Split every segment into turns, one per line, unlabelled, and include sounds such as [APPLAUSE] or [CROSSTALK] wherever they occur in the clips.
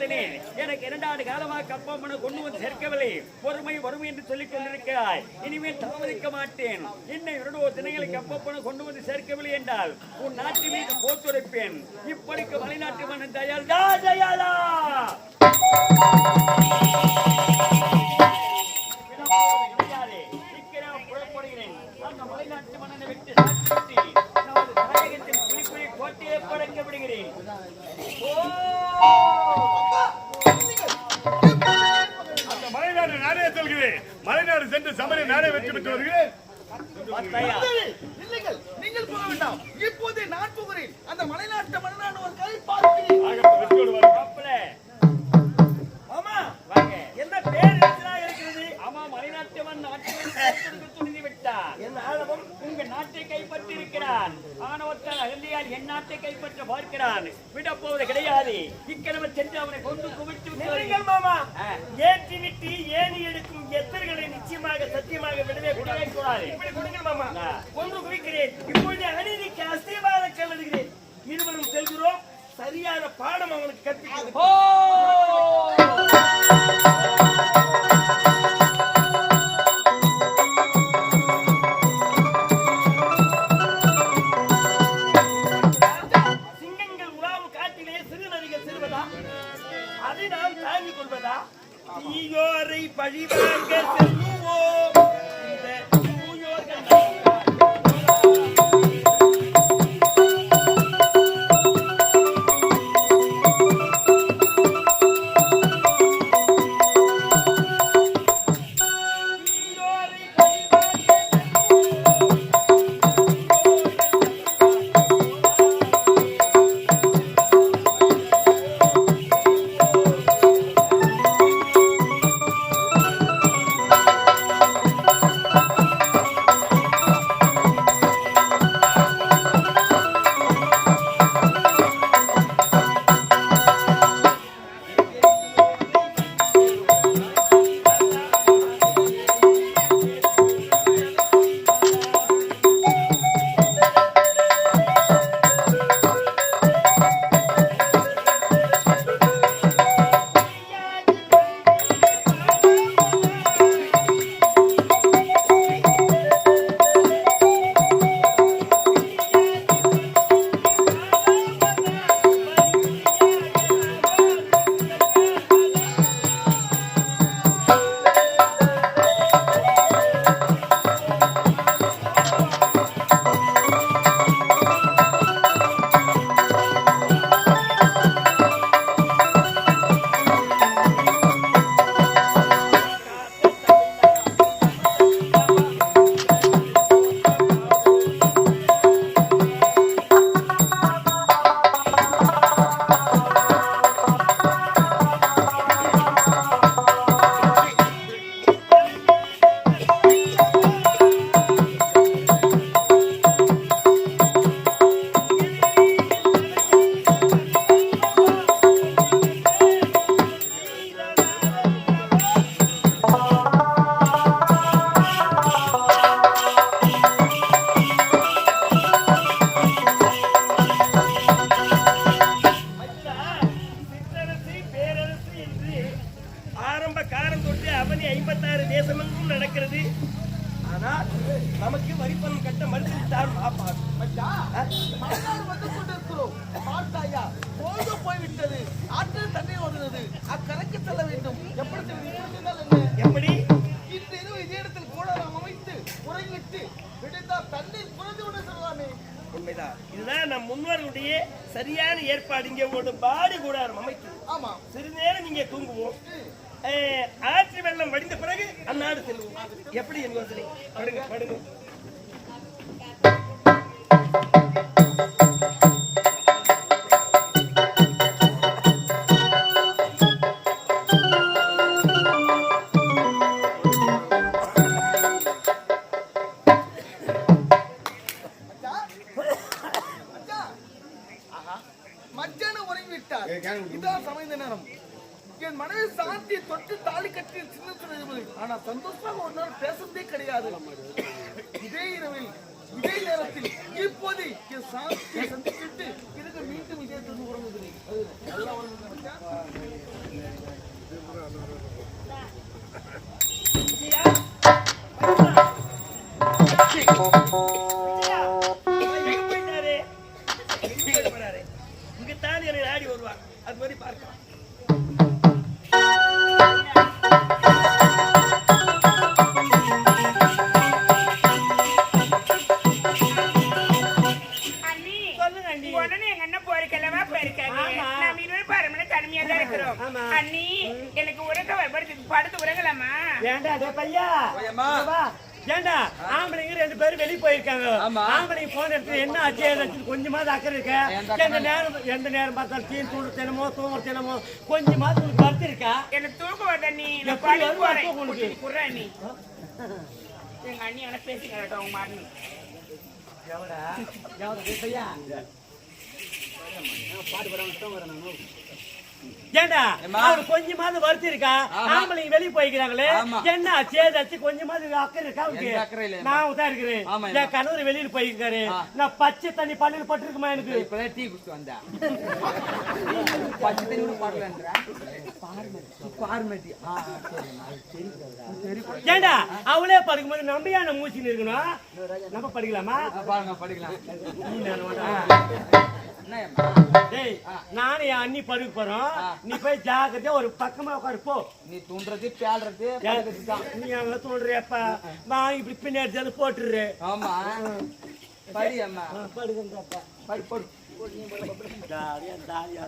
பார்த்தனே எனக்கு இரண்டாண்டு காலமாக கப்பம்மனை கொண்டு வந்து சேர்க்கவில்லை. பொறுமை வறுமை என்று சொல்லிக் கொண்டிருக்கிறாய். இனிமேல் தாமதிக்க மாட்டேன். இன்னும் இரண்டு தினங்களுக்கு கப்பப்பனை கொண்டு வந்து சேர்க்கவில்லை என்றால் உன் நாட்டு மீது போத்துரைப்பேன் இப்படிக்கு மலைநாட்டு மன்னன் தயால் தா தயாலா அந்த மலைநாட்டு மன்னனை விட்டு
செல்கிறேன் மலைநாடு சென்று சமரை நானே வெற்றி பெற்று வருகிறேன்?
இல்லைங்கள் நீங்கள் போக வேண்டாம். இப்போதே நான் போகிறேன். அந்த மலைநாட்டு ஒரு கை பார்க்கிறேன். ஆமா. என்ன பேர் இருக்கிறது?
ஆமா, மலைநாட்டு மன்னன் ஆட்சியை [LAUGHS] கைப்பற்றுவதற்கு துணிந்து விட்டார்.
ஆழவம்
உங்க நாட்டை கைப்பற்றி இருக்கிறான் ஆணவத்தால் அகந்தியால் என் நாட்டை கைப்பற்ற பார்க்கிறான். விடப் போவது கிடையாது. இக்கனவு சென்று அவனை கொண்டு குவித்து
இப்படி கொடுங்கள் மாமா. ஒன்று குவிக்கிறேன். இப்பொழுது அநீதிக்கு அஸ்திவாத கல்லுகிறேன் இருவரும் செல்கிறோம். சரியான பாடம் அவனுக்கு கற்பிக்கிறது உண்மைதான். இதுதான் நம் முன்னோர்களுடைய சரியான ஏற்பாடு. இங்கே ஒரு பாடி கூடாரம் அமைத்து
ஆமா.
சிறிது நேரம் இங்கே தூங்குவோம். ஆற்று வெள்ளம் வடிந்த பிறகு அந்நாடு செல்வோம். எப்படி என் யோசனை படுங்க படுங்க.
மச்சான உறங்கி விட்டார் இதான் சமைந்த நேரம். என் மனைவி சாந்தி தொட்டு தாலி கட்டி சின்ன சொல்லுவது ஆனா சந்தோஷமாக ஒரு நாள் பேசுறதே கிடையாது. இதே இரவில் இதே நேரத்தில் இப்போது என் சாந்தியை சந்திச்சுட்டு இதுக்கு மீண்டும் இதே உறங்குகிறேன்.
பையா. ஏண்டா ஆம்பளைங்க ரெண்டு பேரும் வெளிய போயிருக்காங்க.
ஆமா.
ஆம்பளைங்க போன இடத்துல என்ன ஆச்சு கொஞ்சமாவது அக்கறை இருக்க?
எந்த
நேரம் எந்த நேரம் பார்த்தாலும் தீ தூண்டு தினமோ தூங்குற தினமோ கொஞ்சமாவது உங்களுக்கு கருத்து இருக்கா
எனக்கு தூக்கம் போறேன்.
தூக்கம் உனக்கு?
குடுறா அண்ணி எங்க அண்ணி என்ன பேசிக்க அவங்க மாறி
எவடா? எவடா பையா ஏண்டா? அவர் கொஞ்சமாவது வருத்தி இருக்கா. ஆம்பளைங்க வெளிய போய்க்கிறாங்களே. என்ன சேதாச்சு கொஞ்சமாவது அக்கறை இருக்கா அவருக்கு. நான் தான் இருக்கிறேன். என் கணவர் வெளியில போயிருக்காரு. நான் பச்சை தண்ணி பள்ளியில் பட்டிருக்குமா எனக்கு?
இப்பதான் டீ குடிச்சு வந்தேன் பச்சை தண்ணி கூட பாடலன்ற.
ஏண்டா அவளே படிக்கும்போது நம்ம ஏன் மூச்சின்னு இருக்கணும்? நம்ம படிக்கலாமா?
பாருங்க படிக்கலாம்.
டேய் நானும் என் அண்ணி படுக்க போறோம். நீ போய் ஜாக்கிரதையா ஒரு பக்கமா உட்காரு போ.
நீ தூண்டுறது தான்.
நீ அங்க தோன்றியப்பா வாங்கி இப்படி பின்னாடி போட்டுரு.
ஆமா. படி அம்மா.
படுக்கிறப்பா
படி போடு.
ஜாலியா ஜாலியா.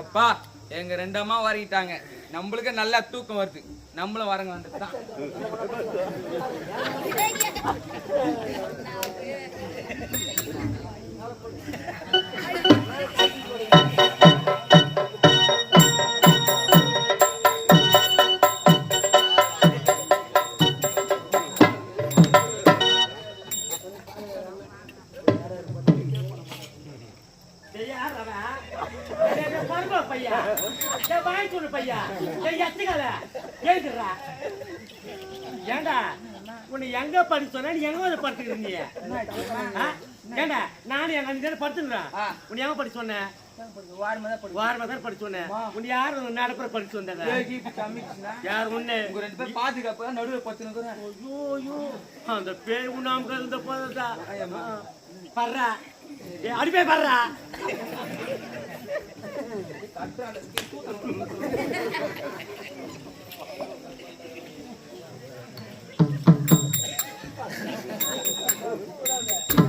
எப்பா எங்க ரெண்டு அம்மா வரங்கிட்டாங்க நம்மளுக்கு நல்லா தூக்கம் வருது. நம்மளும் வரங்க வந்துட்டான்
தான் [LAUGHS] ஏத்துடுறா. ஏண்டா? உன்னை எங்க படுக்க சொன்னா நீ எங்க வந்து படுத்துக்கிற நீ? ஏண்டா? நானும் எங்க அண்ணி படுத்துக்கிறேன். உன்னை எங்க படிச்சு சொன்னேன்.
வாரமா தான்
படிச்சு சொன்னேன். உன்னை யாரு நடப்புற படிச்சு
கம்மிச்சுன்னா
யார் ஒண்ணு
ரெண்டு பேரும் பாதுகாப்பு நடுவில் பத்து
ஐயோ அந்த பேய் உண்ணாம இருந்த போதா பர்றா. அடிப்பே
அடிப்பே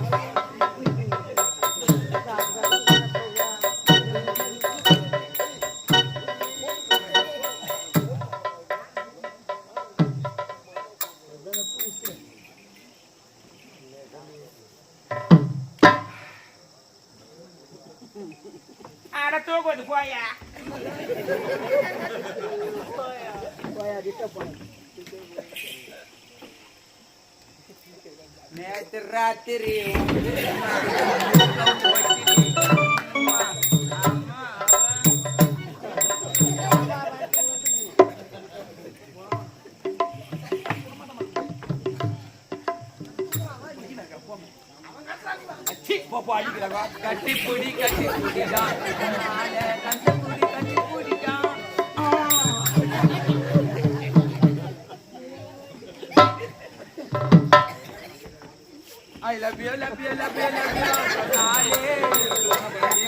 Thank you.
நேற்று ராத்திரி கட்டி புடி கட்டி புடிதான் கட்டி I love you, love you, love you, love you.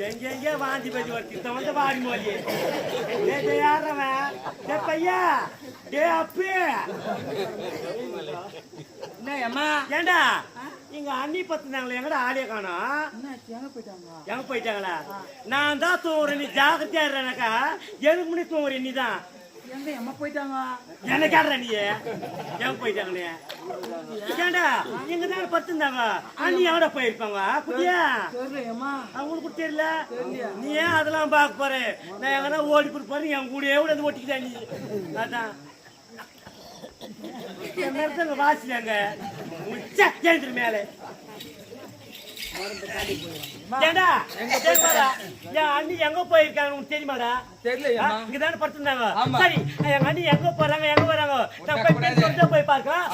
எங்க
எங்க வாந்தி பேச்சு வருத்தி? வந்து வாடி மொழி டே யாரவன் டே பையா? டே அப்பே.
என்ன அம்மா
ஏண்டா? எங்க அண்ணி பத்துனாங்களே எங்கடா ஆடிய காணோம்? எங்க போயிட்டாங்களா? நான் தான் தூங்குறேன் நீ ஜாகிரதையா இருக்காக்கா எதுக்கு முன்னாடி தூங்குறேன் நீ தான்
எங்க போயிட்டாங்க?
எனக்கு ஆடுற நீ? எங்க போயிட்டாங்களே ஏண்டா எங்க தான் பத்துந்தாங்க அண்ணி எங்கடா போயிருப்பாங்க? புரியா?
தெரியல அம்மா
அவங்களுக்கு தெரியல. நீ ஏன் அதெல்லாம் பார்க்க போற? நான் எங்கன்னா ஓடி போட்டு பாரு என் கூட எவ்வளவு வந்து ஒட்டிக்கிட்டா நீ. அதான். வாசினாங்க கேந்திர மேல. ஏண்டா? அண்ணி எங்க போயிருக்காங்க உனக்கு தெரியுமாடா?
தெரியல
இங்கதானே படுத்திருந்தாங்க. சரி எங்க அண்ணி எங்க போறாங்க எங்க வராங்க போய் பார்க்கலாம்.